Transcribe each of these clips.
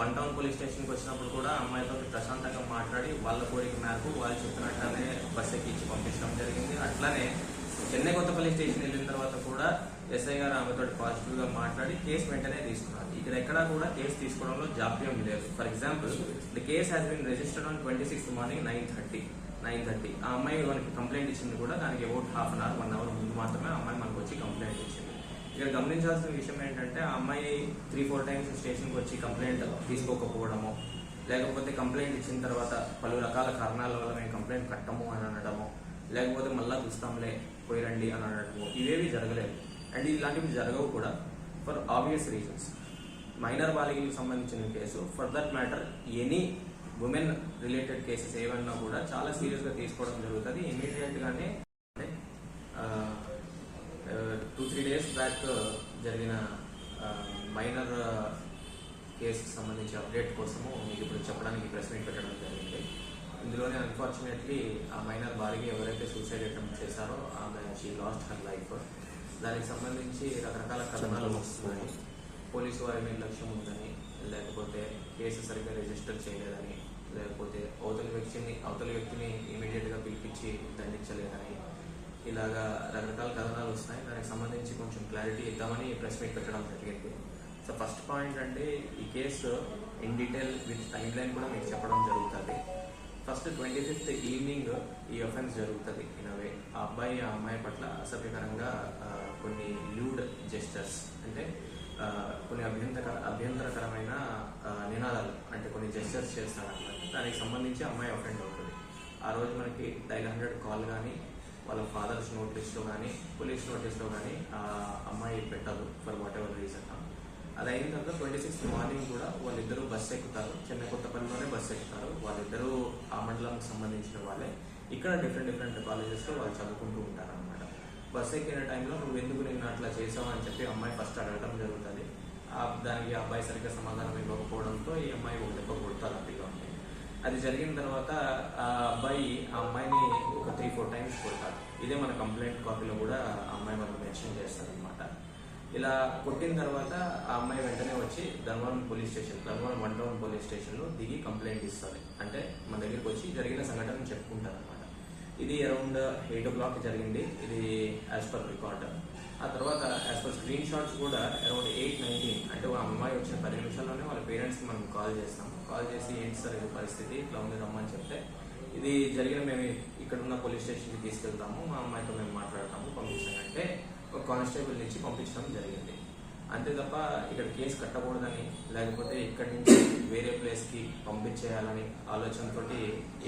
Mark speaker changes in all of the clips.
Speaker 1: One town police స్టేషన్కి వచ్చినప్పుడు కూడా అమ్మాయితో ప్రశాంతంగా మాట్లాడి వాళ్ళ కోరిక మేరకు వాళ్ళు చెప్పినట్లనే బస్ ఎక్కించి పంపించడం జరిగింది. అట్లానే చెన్నై కొత్తపల్లి స్టేషన్ వెళ్ళిన తర్వాత కూడా ఎస్ఐ గారు ఆమెతో పాజిటివ్గా మాట్లాడి కేసు వెంటనే తీసుకున్నారు. ఇక్కడ ఎక్కడా కూడా కేసు తీసుకోవడంలో జాప్యం లేదు. For example the case has been registered on twenty sixth morning nine thirty. Nine thirty. ఆ అమ్మాయి మనకి కంప్లైంట్ ఇచ్చింది కూడా దానికి about half an hour one hour ముందు మాత్రమే ఆ అమ్మాయి మనకు వచ్చి కంప్లైంట్ ఇచ్చింది. ఇక్కడ గమనించాల్సిన విషయం ఏంటంటే ఆ అమ్మాయి త్రీ ఫోర్ టైమ్స్ స్టేషన్కి వచ్చి కంప్లైంట్ తీసుకోకపోవడము లేకపోతే కంప్లైంట్ ఇచ్చిన తర్వాత పలు రకాల కారణాల వల్ల మేము కంప్లైంట్ కట్టము అని అనడము లేకపోతే మళ్ళా చూస్తాంలే పోయి రండి అని అనడము ఇవేవి జరగలేదు. అండ్ ఇలాంటివి జరగవు కూడా ఫర్ ఆబ్వియస్ రీజన్స్ మైనర్ బాలికలకు సంబంధించిన case for that matter any women related cases ఏమన్నా కూడా చాలా సీరియస్గా తీసుకోవడం జరుగుతుంది. ఇమీడియట్గానే డేస్ బ్యాక్ జరిగిన మైనర్ కేసుకి సంబంధించి అప్డేట్ కోసము మీకు ఇప్పుడు చెప్పడానికి ప్రెస్ మీట్ పెట్టడం జరిగింది. ఇందులోనే అన్ఫార్చునేట్లీ ఆ మైనర్ బాలిక ఎవరైతే సూసైడ్ అటెంప్ట్ చేశారో ఆమె షీ లాస్ట్ హర్ లైఫ్ దానికి సంబంధించి రకరకాల కథనాలు వస్తున్నాయి. పోలీసు వారి మీద లక్ష్యం ఉందని లేకపోతే కేసు సరిగ్గా రిజిస్టర్ చేయలేదని లేకపోతే అవతలి వ్యక్తిని అవతలి వ్యక్తిని ఇమీడియట్గా పిలిపించి దండించలేదని ఇలాగా రకరకాల కథనాలు వస్తున్నాయి. దానికి సంబంధించి కొంచెం క్లారిటీ ఇద్దామని ప్రెస్ మీట్ పెట్టడం జరిగింది. సో ఫస్ట్ పాయింట్ అంటే ఈ case in detail with timeline కూడా మీకు చెప్పడం జరుగుతుంది. ఫస్ట్ ట్వంటీ ఫిఫ్త్ ఈవినింగ్ ఈ అఫెన్స్ జరుగుతుంది ఇన్ అవే ఆ అబ్బాయి ఆ అమ్మాయి పట్ల అసభ్యకరంగా కొన్ని ల్యూడ్ జెస్టర్స్ అంటే కొన్ని అభ్యంతర అభ్యంతరకరమైన నినాదాలు అంటే కొన్ని జెస్టర్స్ చేస్తాడన్నమాట దానికి సంబంధించి అమ్మాయి అఫెండ్ అవుతుంది. ఆ రోజు మనకి డైల్ హండ్రెడ్ కాల్ కానీ వాళ్ళ ఫాదర్స్ నోటీస్లో కానీ పోలీస్ నోటీస్లో కానీ ఆ అమ్మాయి పెట్టదు ఫర్ వాట్ ఎవర్ రీజన్ అది అయిన తర్వాత ట్వంటీ సిక్స్త్ మార్నింగ్ కూడా వాళ్ళిద్దరూ బస్సు ఎక్కుతారు. చెన్నై కొత్తపల్లిలోనే బస్సు ఎక్కుతారు. వాళ్ళిద్దరూ ఆ మండలానికి సంబంధించిన వాళ్ళే. ఇక్కడ డిఫరెంట్ డిఫరెంట్ కాలేజెస్లో వాళ్ళు చదువుకుంటూ ఉంటారు అనమాట బస్సు ఎక్కిన టైంలో నువ్వు ఎందుకు నేను అట్లా చేసావు? అని చెప్పి అమ్మాయి ఫస్ట్ అడగడం జరుగుతుంది. దానికి అబ్బాయి సరిగ్గా సమాధానం ఇవ్వకపోవడంతో ఈ అమ్మాయి ఒక దెబ్బ కొడతారు అదిగా అది జరిగిన తర్వాత ఆ అబ్బాయి ఆ అమ్మాయిని ఒక త్రీ ఫోర్ టైమ్స్ కొడతాడు. ఇదే మన కంప్లైంట్ కాపీలో కూడా ఆ అమ్మాయి మనకు మెన్షన్ చేస్తారు అనమాట ఇలా కొట్టిన తర్వాత ఆ అమ్మాయి వెంటనే వచ్చి Dharmavaram police station Dharmavaram one town police స్టేషన్లో దిగి కంప్లైంట్ ఇస్తుంది. అంటే మన దగ్గరికి వచ్చి జరిగిన సంఘటన చెప్పుకుంటారు అనమాట ఇది అరౌండ్ ఎయిట్ ఓ క్లాక్ జరిగింది. ఇది యాజ్ పర్ రికార్డ్ ఆ తర్వాత యాజ్ పర్ స్క్రీన్ షాట్స్ కూడా అరౌండ్ ఎయిట్ నైన్టీన్ వచ్చిన పది నిమిషాల్లోనే వాళ్ళ పేరెంట్స్కి మనం కాల్ చేస్తాం కాల్ చేసి ఏంటి సార్ ఇది పరిస్థితి? ఇట్లా ఉంది రమ్మని చెప్తే ఇది జరిగిన మేము ఇక్కడ ఉన్న పోలీస్ స్టేషన్కి తీసుకెళ్తాము. మా అమ్మాయితో మేము మాట్లాడతాము. పంపించాలంటే ఒక కానిస్టేబుల్ నుంచి పంపించడం జరిగింది. అంతే తప్ప ఇక్కడ కేసు కట్టకూడదని లేకపోతే ఇక్కడి నుంచి వేరే ప్లేస్కి పంపించేయాలని ఆలోచనతోటి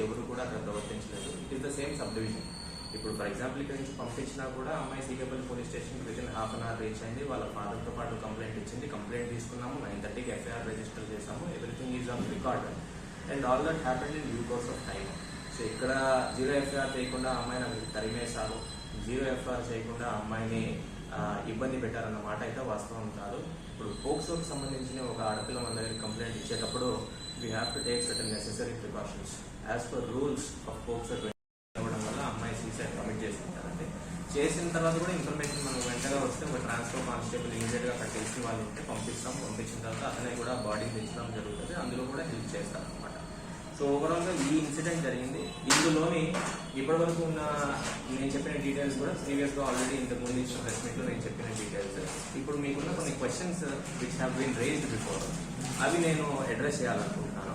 Speaker 1: ఎవరు కూడా అక్కడ ప్రవర్తించలేదు. It is the same subdivision ఇప్పుడు ఫర్ ఎగ్జాంపుల్ ఇక్కడ నుంచి పంపించినా కూడా అమ్మాయి CK Palli police station within half an hour reach అయింది. వాళ్ళ ఫాదర్తో పాటు కంప్లైంట్ ఇచ్చింది. కంప్లైంట్ తీసుకున్నాము. నైన్ థర్టీకి ఎఫ్ఐఆర్ రిజిస్టర్ చేసాము everything is on record and all that happened in due course of time so ఇక్కడ జీరో ఎఫ్ఐఆర్ చేయకుండా అమ్మాయి అమ్మాయిని అక్కడికి తరిమేశారు. జీరో ఎఫ్ఐఆర్ చేయకుండా అమ్మాయిని ఇబ్బంది పెట్టారన్న మాట అయితే వాస్తవం కాదు. ఇప్పుడు పోక్సోకి సంబంధించిన ఒక ఆడపిల్ల మన దగ్గర కంప్లైంట్ ఇచ్చేటప్పుడు we have to take certain necessary precautions as per rules of POCSO ఇవ్వడం వల్ల అమ్మాయి సూసైడ్ కమిట్ చేసుకుంటారంటే చేసిన తర్వాత కూడా ఇన్ఫర్మేషన్ మనం వెంటనే వస్తే ఒక ట్రాన్స్ఫర్ కానిస్టేబుల్ ఇమీడియట్గా అక్కడ తెలిసిన వాళ్ళు ఉంటే పంపిస్తాం. పంపించిన తర్వాత అతనే కూడా బాడీ తెచ్చడం జరుగుతుంది. అందులో కూడా హెల్ప్ చేస్తారు అనమాట సో ఓవరాల్గా ఈ ఇన్సిడెంట్ జరిగింది. ఇందులోని ఇప్పటి వరకు ఉన్న నేను చెప్పిన డీటెయిల్స్ కూడా ప్రీవియస్గా ఆల్రెడీ ఇంతకు ముందు ఇచ్చిన ప్రెస్లో నేను చెప్పిన డీటెయిల్స్ ఇప్పుడు మీకున్న కొన్ని questions which have been raised before అవి నేను అడ్రస్ చేయాలనుకుంటున్నాను.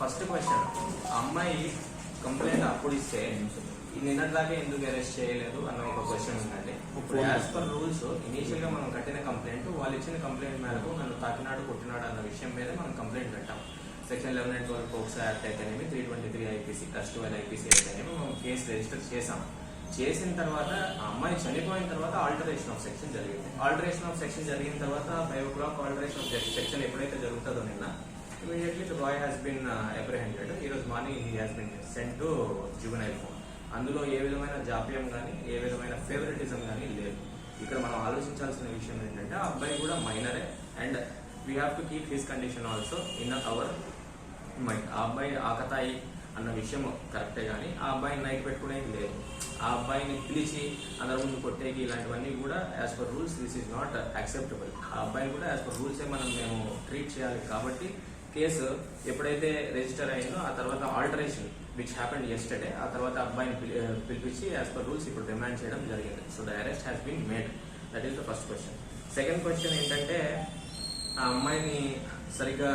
Speaker 1: ఫస్ట్ క్వశ్చన్ అమ్మాయి కంప్లైంట్ అప్పుడు ఇస్తే ఈ నిన్నటిదాకా ఎందుకు అరెస్ట్ చేయలేదు అన్న ఒక క్వశ్చన్ ఉందండి. ఇప్పుడు యాజ్ పర్ రూల్స్ ఇనీషియల్గా మనం కట్టిన కంప్లైంట్ వాళ్ళు ఇచ్చిన కంప్లైంట్ మేరకు నన్ను తాకినాడు కొట్టినాడు అన్న విషయం మీద మనం కంప్లైంట్ పెట్టాం. Section eleven and twelve POCSO act అయితేనేమి three twenty three IPC plus twelve IPC అయితేనేమి మనం కేసు రిజిస్టర్ చేసాం చేసిన తర్వాత ఆ అమ్మాయి చనిపోయిన తర్వాత ఆల్టరేషన్ ఆఫ్ సెక్షన్ జరిగింది. ఆల్టరేషన్ ఆఫ్ సెక్షన్ జరిగిన తర్వాత five o'clock alteration of section ఎప్పుడైతే జరుగుతుందో నిన్న immediately the boy has been apprehended ఈ రోజు morning he has been sent to juvenile home అందులో ఏ విధమైన జాప్యం కానీ ఏ విధమైన ఫేవరెటిజం కానీ లేదు. ఇక్కడ మనం ఆలోచించాల్సిన విషయం ఏంటంటే ఆ అబ్బాయి కూడా మైనరే and we have to keep his condition also in our mind ఆ అబ్బాయి ఆకతాయి అన్న విషయం కరెక్టే కానీ ఆ అబ్బాయిని నైట్ పెట్టుకునేది లేదు. ఆ అబ్బాయిని పిలిచి అందరి ముందు కొట్టేకి ఇలాంటివన్నీ కూడా as per rules this is not acceptable ఆ అబ్బాయిని కూడా యాజ్ పర్ రూల్సే మనం మేము ట్రీట్ చేయాలి కాబట్టి కేసు ఎప్పుడైతే రిజిస్టర్ అయిందో ఆ తర్వాత ఆల్టరేషన్ విచ్ హ్యాపెండ్ ఎస్టర్డే ఆ తర్వాత అబ్బాయిని పిలి- పిలిపించి యాజ్ పర్ రూల్స్ ఇప్పుడు రిమాండ్ చేయడం జరిగింది. So the arrest has been made that is the first question second question ఏంటంటే ఆ అమ్మాయిని సరిగ్గా